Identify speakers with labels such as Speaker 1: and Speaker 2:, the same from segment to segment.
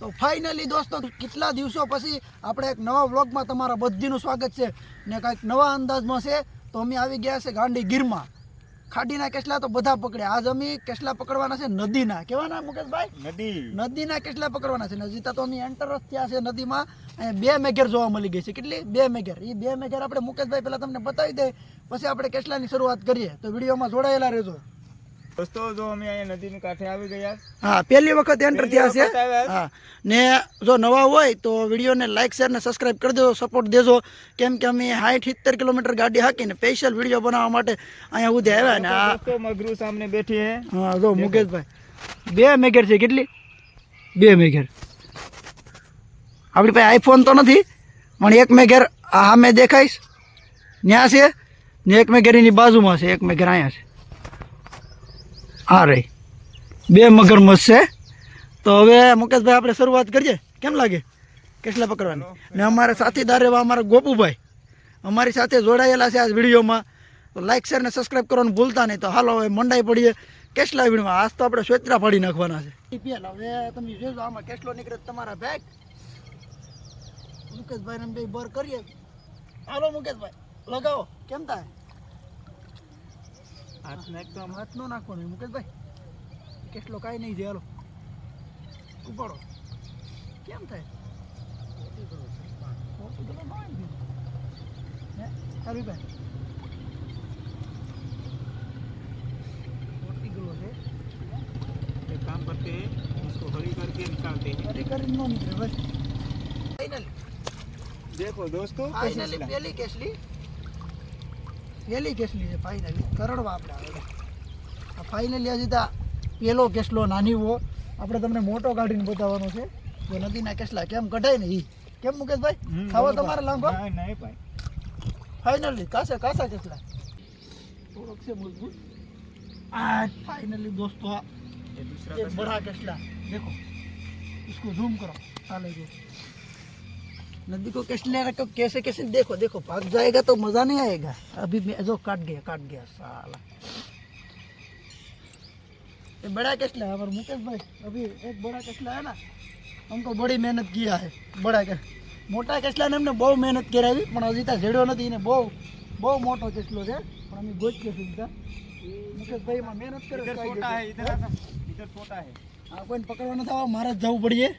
Speaker 1: તો ફાઇનલી દોસ્તો કેટલા દિવસો પછી આપણે એક નવા વ્લોગમાં તમારા બધીનું સ્વાગત છે ને કંઈક નવા અંદાજમાં છે તો અમે આવી ગયા છે ગાંડી ગીરમાં ખાડીના કેસલા તો બધા પકડ્યા. આજ અમે કેસલા પકડવાના છે? નદીના. કેવાના મુકેશભાઈ?
Speaker 2: નદી.
Speaker 1: નદીના કેટલા પકડવાના છે? નજીતા તો અમે એન્ટર જ થયા છે નદીમાં. બે મેઘેર જોવા મળી ગઈ છે. કેટલી? બે મેઘેર. એ બે મેઘેર આપણે મુકેશભાઈ પહેલાં તમને બતાવી દે. પછી આપણે કેટલાની શરૂઆત કરીએ. તો વિડીયોમાં જોડાયેલા રહેજો.
Speaker 2: દોસ્તો જો અમે અહીંયા નદીની કાંઠે આવી ગયા.
Speaker 1: હા પહેલી વખત એન્ટર થયા છે. હા. ને જો નવા હોય તો વિડીયોને લાઇક શેર ને સબસ્ક્રાઇબ કરી દેજો સપોર્ટ દેજો. કેમ કે અમે સાઠ સિત્તેર કિલોમીટર ગાડી હાકીને સ્પેશિયલ વીડિયો બનાવવા માટે અહીંયા સુધી આવ્યા ને આ
Speaker 2: મગરું સામે બેઠી હે.
Speaker 1: હા જો મુકેશભાઈ. બે મેઘેર છે કેટલી? બે મેઘેર. આપણી પાસે આઈફોન તો નથી પણ એક મેઘેર આ સામે દેખાઈશ. ત્યાં છે ને એક મેઘેર એની બાજુમાં છે એક મેઘેર અહીંયા છે. આ રહી બે મગરમચ્છ છે. તો હવે, મુકેશભાઈ, આપણે શરૂઆત કરીએ. કેમ લાગે? કેટલા પકડવાની? ને અમારા સાથીદાર એવા અમારા ગોપુભાઈ. અમારી સાથે જોડાયેલા છે આ વિડીયોમાં. તો લાઇક શેર ને સબસ્ક્રાઇબ કરવાનું ભૂલતા નહીં. તો હાલો, હવે મંડાઈ પડીએ. કેટલા વિડીયોમાં આજ તો આપણે સ્વેતરા પાડી નાખવાના છે. તમે જોજો આમાં કેટલો નીકળે તમારા બેગ મુકેશભાઈ ને બે બર કરીએ. હાલો, મુકેશભાઈ, લગાવો. કેમ થાય?
Speaker 2: હાથ નાખતો
Speaker 1: આમ હાથ નો નાખવાનો હોય, મુકેશભાઈ કેટલો કાંઈ નહીં છે હાલો ઉપાડો કેમ થાય મોટું તો ન હોય ને. હે? હરીભાઈ મોટી ગલો છે
Speaker 2: एक काम करते हैं उसको हरी करके निकालते हैं
Speaker 1: હરી કરીને ન નીકળે ભાઈ ફાઇનલી
Speaker 2: देखो दोस्तों
Speaker 1: ફાઇનલી પેલી કેસલી પેલી કેસલી છે ફાઇનલી કરડવા આપણે આવે આ ફાઇનલી હજી તા પેલો કેસલો નાની હો આપણે તમને મોટો કાઢીને બતાવવાનો છે જો નદીના કેસલા કેમ કઢાય ને ઈ કેમ મુકેશભાઈ ખાવા તમારે લાંબો
Speaker 2: नहीं नहीं भाई
Speaker 1: फाइनली कासा कासा केसला થોડોક છે મજબૂત આ फाइनली दोस्तों आ
Speaker 2: ये दूसरा
Speaker 1: ये
Speaker 2: कसला।
Speaker 1: बड़ा केसला देखो इसको जूम करो साले को नदी को केसले रखो कैसे कैसे देखो देखो भाग जाएगा तो मजा नहीं आएगा अभी मैं जो काट गया काट गया साला ये बड़ा केसला है हमारे मुकेश भाई अभी एक बड़ा केसला है ना हमको बड़ी मेहनत किया है बड़ा के મોટા કેસલાને એમને બહુ મહેનત કરાવી પણ હજી ત્યાં જેડ્યો નથી એને બહુ બહુ મોટો કેસલો છે પણ અમે ગોચીએ છીએ ત્યાં મુકેશભાઈ એમાં મહેનત કરે
Speaker 2: इधर
Speaker 1: તો
Speaker 2: छोटा है
Speaker 1: આવી
Speaker 2: इधर
Speaker 1: જશે.
Speaker 2: आना। इधर छोटा है
Speaker 1: આ કોઈને પકડવા નથી આવવા મારે જ જવું પડીએ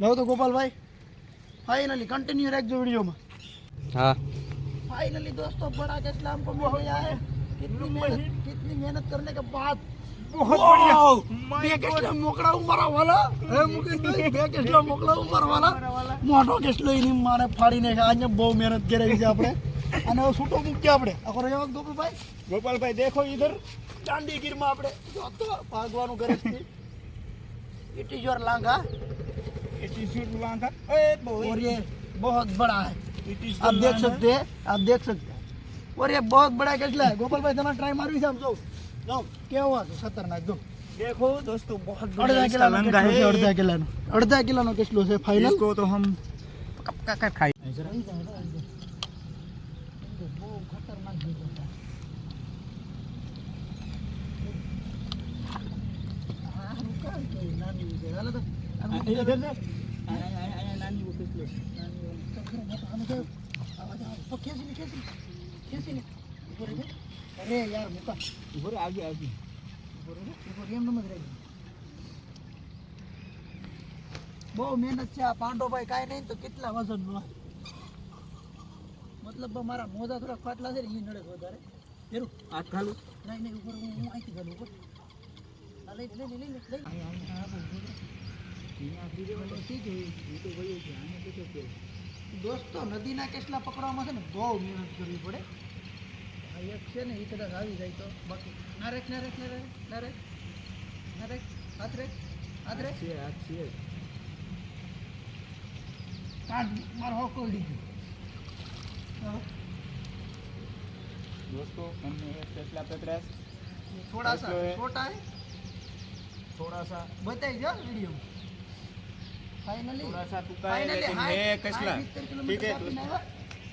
Speaker 1: જાઓ તો ગોપાલભાઈ फाइनली कंटिन्यू रख दो वीडियो में
Speaker 2: हाँ
Speaker 1: फाइनली दोस्तों बड़ा केसला हमको मिल गया है कितनी मेहनत कितनी मेहनत करने के बाद
Speaker 2: बहुत
Speaker 1: Wow!
Speaker 2: My
Speaker 1: બે
Speaker 2: God.
Speaker 1: કેસલા મોકળા ઉમારા વાલા હે મુકેશભાઈ બે કેસલા મોકળા ઉમારા વાલા મોટો કેસલો એની મારે ફાડીને છે અહીંયા બહુ મહેનત કરાવી છે આપણે અને હવે છૂટો મૂક્યા આપણે આખો રહ્યો ગોપાલભાઈ
Speaker 2: गोपाल भाई देखो इधर
Speaker 1: દાંડીગીરમાં આપણે જો તો ભાગવાનું કરે છે ઇટ ઇઝ યોર લાંગા और ये बहुत बड़ा है। आप देख सकते हैं आप देख सकते हैं। और ये बहुत बड़ा कचला है। गोपाल भाई तुम्हारा ट्राई मारू साहब तो। जो क्या हुआ? तो खतरनाक दो
Speaker 2: देखो दोस्तों बहुत बड़ा
Speaker 1: किलो
Speaker 2: है।
Speaker 1: किलो से फाइनल
Speaker 2: इसको तो हम पका कर खाए
Speaker 1: खतरनाक અરે બહુ મહેનત છે આ પાંડોભાઈ કાંઈ નહીં તો કેટલા વજન નો મતલબ મારા મોજા થોડા ફાટલા છે ને એ નડે વધારે પેરું હાથ ખાલું? ઉપર હું અહીંથી ઘર ઉપર લઈ લઈ લઈ લઈ લઈ દોસ્તો નદીના કેસલા પકડવામાં છે ને બહુ મહેનત કરવી પડે. એક છે ને એ કદાચ આવી જાય તો. બાકી ના રેખ ના રેખ ના રેખ ના રેખ છે હાથ છે. મારો હોકો લીધી
Speaker 2: દોસ્તો તમને કેટલા પકડ્યા થોડા સા
Speaker 1: છોટા હે? થોડા
Speaker 2: સા બતાવી
Speaker 1: દો વીડિયો
Speaker 2: थोड़ा सा
Speaker 1: बताइए जाओ वीडियो में फाइनली
Speaker 2: थोड़ा सा टूका है लेकिन है कसला ठीक है
Speaker 1: ठीक
Speaker 2: दोस्तों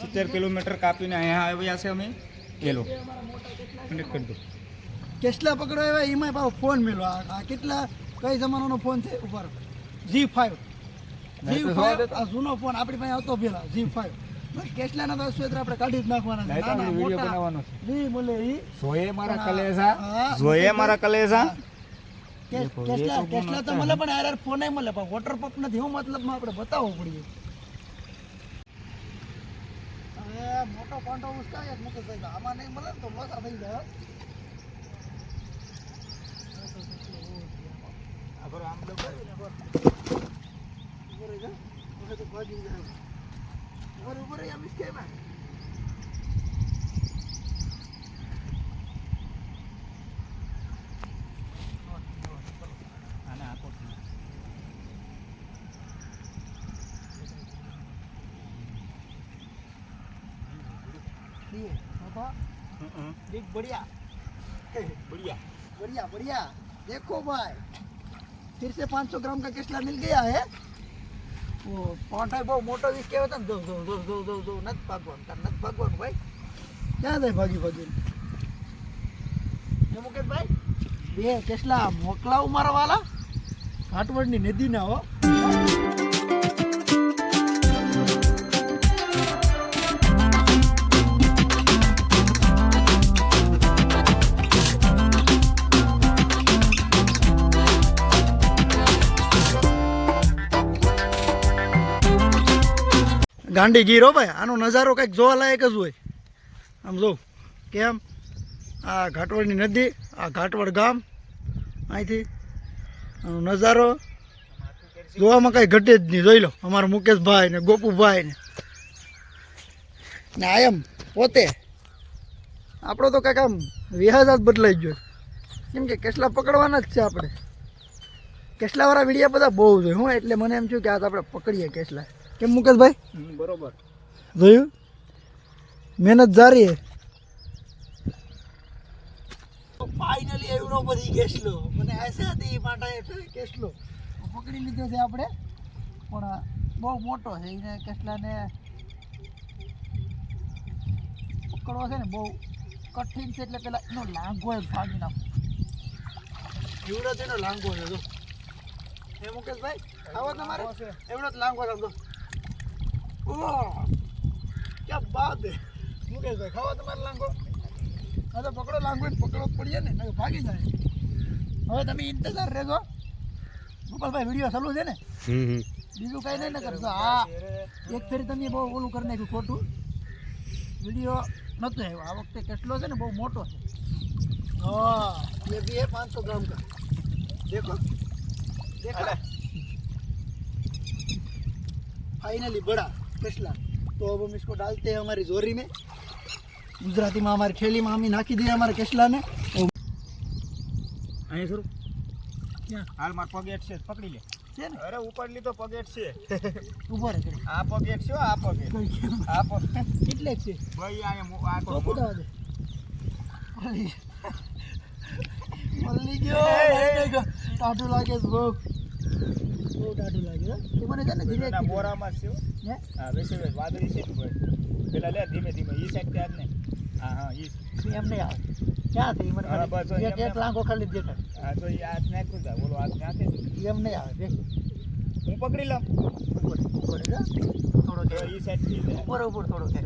Speaker 2: સિત્તેર કિલોમીટર કાપીને અહીંયા આવ્યા છે અમે એ લો કનેક્ટ કરી દો
Speaker 1: કેટલા પકડો એવા એમાં પાછો ફોન મેલો આ આ કેટલા કઈ જમાનાનો ફોન છે ઉપર જી ફાઈવ જી
Speaker 2: તો
Speaker 1: ફાઈવ
Speaker 2: જોવા
Speaker 1: આ જૂનો ફોન આપણી પાસે આવતો પેલા જી ફાઈવ કેસલાના તો સ્વેટર આપણે કાઢી જ નાખવાના છે.
Speaker 2: નહીં તો
Speaker 1: નાના,
Speaker 2: આપણે વિડીયો
Speaker 1: મોટા.
Speaker 2: બનાવવાનો છે
Speaker 1: જી બોલે ઈ
Speaker 2: જોયે મારા
Speaker 1: હા.
Speaker 2: કલેજા
Speaker 1: હા.
Speaker 2: જોયે મારા કલેજા એ
Speaker 1: કેસલા
Speaker 2: તો
Speaker 1: મળે પણ યાર ફોન મળે. પણ વોટર પંપ નથી હું મતલબમાં આપણે બતાવવું પડીએ. હવે મોટો પાંડો ઉસકાય મુકેશભાઈ તો આમાં નહીં મળે તો લોસા થઈ જાય ઉપર ઉપર તો ભાગી જાય. ઉપર આમ હિસકાયમાં.
Speaker 2: આને
Speaker 1: देख बढ़िया
Speaker 2: બઢિયા
Speaker 1: बढ़िया बढ़िया देखो भाई फिर से 500 ग्राम का केसला मिल गया है वो पौंठा બહુ મોટો વીસ કેવો હતો ને જો જો જો જો જો જો નત ભાગવાનું તાર નત ભાગવાનું ભાઈ ક્યાં જાય ભાગી ભાગી ને મુકેશભાઈ બે કેસલા મોકલાવું મારા વાલા ઘાટવડની નદી ના હો ગાંડી ગીરો ભાઈ, આનો નજારો કંઈક જોવા લાયક જ હોય. આમ જો, કેમ? આ ઘાટવડની નદી, આ ઘાટવડ ગામ, અહીંથી આનો નજારો જોવામાં કાંઈ ઘટે જ નહીં. જોઈ લો, અમારા મુકેશભાઈ ને ગોપુભાઈ ને. આ એમ પોતે. આપણો તો કાંઈક આમ વિહાજ જ બદલાઈ ગયો. કેમ કે કેસલા પકડવાના જ છે આપણે. કેસલાવાળા વિડીયા બધા બહુ જોઈએ હું એટલે મને એમ થયું કે આજ આપણે પકડીએ કેસલા. કેમ મુકેશભાઈ?
Speaker 2: બરોબર.
Speaker 1: જોયું? મહેનત જારી ફાઇનલી એવડો બધી કેસલો મને હશે હતી માટે કેસલો પકડી લીધો છે આપણે. પણ બહુ મોટો છે. એને કેસલાને પકડવો છે ને બહુ કઠિન છે એટલે પેલા એનો લાંગો એ ભાગી નાખો. એવડો જ એનો લાંગો છે જો. હે મુકેશભાઈ? આવો તમારે. એવડો જ લાંગો છે આમ જો. ઓહ ક્યાં બાત હે મુકેશભાઈ ખાવા તમારે લાંગો? હા પકડો લાંગો પકડો પડીએ ને નહીં ભાગી જાય. હવે તમે ઇંતજાર રહેજો. ગોપાલભાઈ વીડિયો ચાલુ છે ને? બીજું કાંઈ નહીં ને કરશો હા એક ફેરી તમે બહુ ઓલું કરી નાખ્યું ખોટું. વીડિયો નહોતો આવ્યો. આ વખતે કેટલો છે ને બહુ મોટો છે. હા એ બી એ પાંચસો ગ્રામ કરો દેખો. દેખો. ફાઇનલી બડા फैसला तो अब हम इसको डालते हैं हमारी जोरी में गुजराती में हमारी ठेली में हम ही नाखी दिए हमारे केसला ने और
Speaker 2: અહીં શરૂ
Speaker 1: ક્યાં
Speaker 2: હાલ માર પગેટ છે પકડી લે
Speaker 1: છે ને
Speaker 2: અરે ઉપર લીધો પગેટ છે
Speaker 1: ઉભો રહે કરી
Speaker 2: આ પગેટ છે હો, આ પગેટ આ પગ
Speaker 1: કેટલે છે
Speaker 2: ભાઈ આ મો- આ તો
Speaker 1: તો
Speaker 2: મો-
Speaker 1: કુદા દે મળી મળી ગયો
Speaker 2: એ, એ.
Speaker 1: મળી ગયો. ટાઢું લાગે છે બહુ બહુ ટાઢું લાગે હો. તું મને છે ને ધીરે
Speaker 2: ના બોરામાં છે હો.
Speaker 1: હે?
Speaker 2: હા બેસી બેસ વાદળી છે ને ભાઈ પેલા લે ધીમે ધીમે ઈ સાઈડ ત્યાં જ ને હા હા ઈ
Speaker 1: એમ નહીં આવે ક્યાં થઈ મને
Speaker 2: હા, બસ,
Speaker 1: ખાલી
Speaker 2: એમ
Speaker 1: એક એક
Speaker 2: એમ.
Speaker 1: લાંગો ખાલી દેખાય
Speaker 2: આ તો ઈ હાથ નાખ્યું જા બોલો હાથ નાખે
Speaker 1: એમ નહીં આવે દેખ
Speaker 2: હું પકડી લઉં
Speaker 1: ઉપર ઉપર જા. થોડો
Speaker 2: તો
Speaker 1: છે
Speaker 2: ઈ સાઈડથી છે.
Speaker 1: ઉપર ઉપર થોડો છે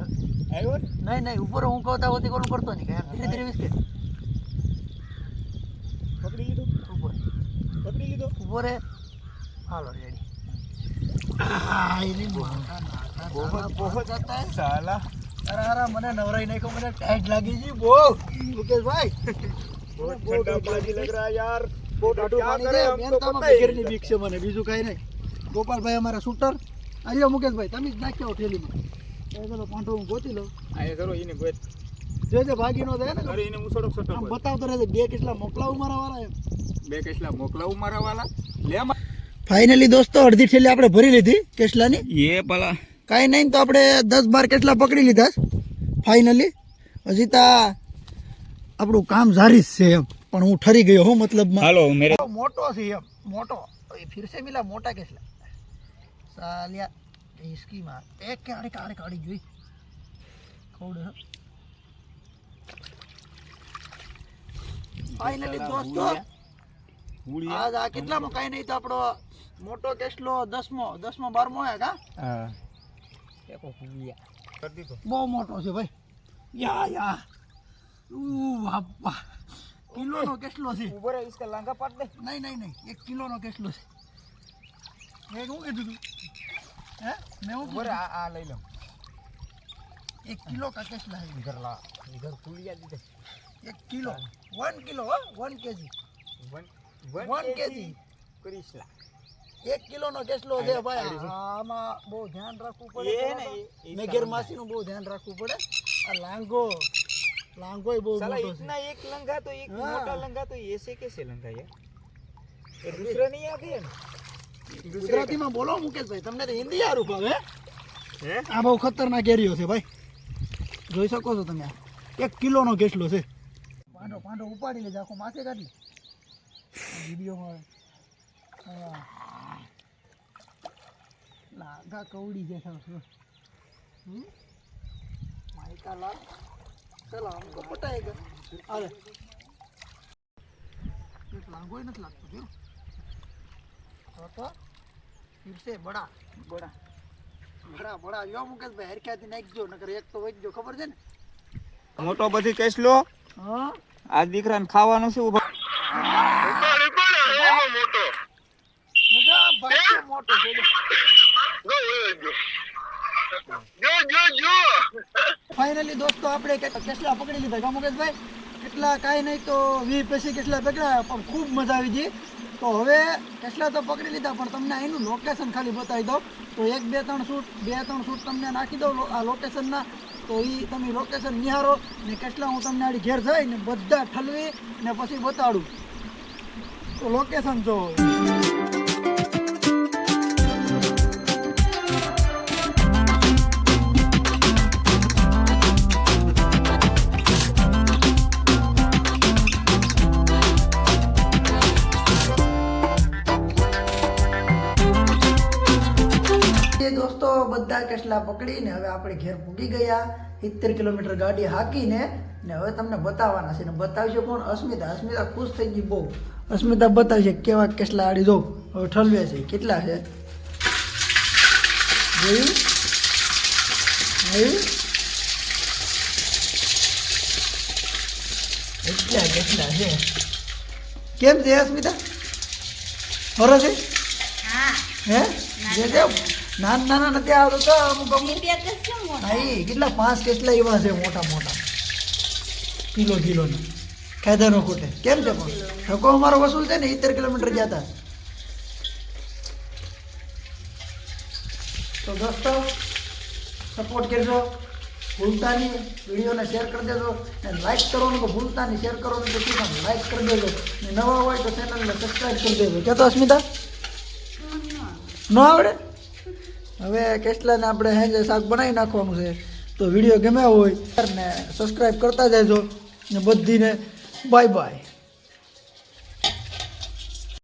Speaker 2: આવ્યો ને?
Speaker 1: નહીં નહીં ઉપર હું કહું હોતી કોલું કરતો નહીં કાંઈ. ધીરે ધીરે વિસ્કે
Speaker 2: પકડી લીધું
Speaker 1: ઉપર
Speaker 2: પકડી લીધો
Speaker 1: ઉપર હાલો રેડી આ એની મને નવરાઈ નાખ્યો મને ટાઈટ લાગી ગઈ બહુ મુકેશભાઈ
Speaker 2: બહુ ઠંડા પાણી લગ રહા યાર
Speaker 1: બહુ
Speaker 2: ક્યાં
Speaker 1: પાણી? છે મેન
Speaker 2: તો.
Speaker 1: બગેરની બીક છે મને બીજું કાંઈ નહીં ગોપાલભાઈ અમારા શૂટર આવ્યો મુકેશભાઈ તમે જ નાખ્યો થેલીમાં એ ચલો પાંઠો હું ગોતી લઉં
Speaker 2: અહીંયા કરો ઈને ગોત
Speaker 1: જે જે ભાગી નો થાય ને
Speaker 2: અરે એને હું સડક સડક.
Speaker 1: બતાવતો રહે બે કેટલા મોકલાવું મારા વાળા
Speaker 2: બે કેટલા મોકલાવું મારા વાળા લે
Speaker 1: ફાઇનલી દોસ્તો અડધી ઠેલી આપણે ભરી લીધી કેસલાની.
Speaker 2: એ પેલા.
Speaker 1: કાંઈ નહીં તો આપણે દસ બાર કેટલા પકડી લીધા ફાઇનલી હજી તા આપણું કામ જારી છે એમ. પણ હું ઠરી ગયો હું મતલબ
Speaker 2: હાલો
Speaker 1: મોટો છે એમ. મોટો. ફિરસે મિલા મોટા કેટલા સાલિયા ઇસ્કીમાં એક કે આડે કાડે કાઢી જોઈ. ખોડ ફાઇનલી દોસ્તો. આજ આ કેટલામાં કાંઈ નહીં તો આપણો મોટો કેસલો દસમો દસમો બારમો હે કા
Speaker 2: હા એકો ફૂલિયા કરી દીધો
Speaker 1: બહુ મોટો છે ભાઈ યા યા ઉ બાપા કિલોનો કેટલો છે
Speaker 2: ઉભો રહે इसका लांगा पाट दे
Speaker 1: નહીં નહીં નહીં એક કિલોનો કેટલો છે મેં શું કીધું તું હે મેં શું
Speaker 2: ઉભો રહે
Speaker 1: કીધું?
Speaker 2: આ આ લઈ લો
Speaker 1: એક કિલો કા કેટલા છે
Speaker 2: इधर ला इधर फूलिया दे दे
Speaker 1: એક કિલો વન કિલો હો one
Speaker 2: K G
Speaker 1: one One kg.
Speaker 2: કરિશલા
Speaker 1: એક કિલોનો કેટલો છે ભાઈ. આમાં બહુ ધ્યાન રાખવું પડે. ને ગેરમાસીનું બહુ ધ્યાન રાખવું પડે. આ લાંગો લાંગો બહુ મોટો છે.
Speaker 2: ઇતના એક
Speaker 1: લંગા
Speaker 2: તો એક મોટા લંગા તો એસે કેસે લંગા યાર? એ દૂસરો નહીં આવતી ને
Speaker 1: ગુજરાતીમાં બોલો મુકેશભાઈ. તમને તો હિન્દી યાર ઉપર
Speaker 2: હે?
Speaker 1: આ બહુ ખતરનાક એરિયો છે ભાઈ. જોઈ શકો છો તમે એક કિલોનો કેટલો છે. પાંડો પાંડો ઉપાડી લેજો આખો માથે કાઢી. વીડિયો હોય હા. લાગા કવડી હમ? માઇકા લાગ ચલો આમ તો પટાઈ ગયો. અરે લાંગોય નથી લાગતો જો. તો તો ફિરસે બડા. બડા. બડા બડા. જો મુકેશભાઈ હરખ્યાથી નાખજો નકર એક તો વચજો ખબર છે ને?
Speaker 2: મોટો બધી કેસ લો
Speaker 1: હા?
Speaker 2: આ દીકરાને ખાવાનું છે ઊભા
Speaker 1: મોટો. આ જો જો છે ફાઇનલી દોસ્તો, આપણે કેટલા પકડી લીધા. કા મુકેશભાઈ કેટલા કાંઈ નહીં તો વી પછી કેટલા પકડ્યા, પણ ખૂબ મજા આવી ગઈ. તો હવે કેટલા તો પકડી લીધા, પણ તમને એનું લોકેશન ખાલી બતાવી દઉં. તો એક, બે, ત્રણ શૂટ, બે, ત્રણ શૂટ તમને નાખી દઉં આ લોકેશનના તો એ તમે લોકેશન નિહારો ને કેટલા હું તમને આડી ઘેર જઈને બધા ઠલવી ને પછી બતાડું. તો લોકેશન જો બધા કેટલા પકડીને હવે આપણે ઘેર પૂગી ગયા. સિત્તેર કિલોમીટર ગાડી હાકીને ને હવે તમને બતાવવાના છે. ને બતાવશે કોણ? અસ્મિતા. અસ્મિતા ખુશ થઈ ગઈ બહુ. અસ્મિતા બતાવશે કેવા કેટલા આડી દો હવે ઠલવે છે. કેટલા છે? જોયું? જોયું? કેટલા કેટલા છે? કેમ છે અસ્મિતા? બરો છે? હે. જે નાના નાના નથી આવતો તો અમુક અમુક. નહીં કેટલા પાંચ કેટલા એવા છે મોટા મોટા. કિલો કિલોના. કાયદાનો કોટે કેમ છે પણ ઠકો અમારો વસૂલ છે ને સિત્તેર કિલોમીટર ગયા હતા તો દોસ્તો સપોર્ટ કરજો. ભૂલતા નહીં વિડીયોને શેર કરી દેજો ને લાઈક કરવાનું તો ભૂલતા નહીં શેર કરવાનું તો શું લાઇક લાઈક કરી દેજો. ને નવા હોય તો ચેનલને સબસ્ક્રાઈબ કરી દેજો. કે તો અસ્મિતા ન આવડે? હવે કેટલાને આપણે હેંજે શાક બનાવી નાખવાનું છે, તો વીડિયો ગમ્યા હોય ને સબસ્ક્રાઈબ કરતા જજો, ને બધીને બાય બાય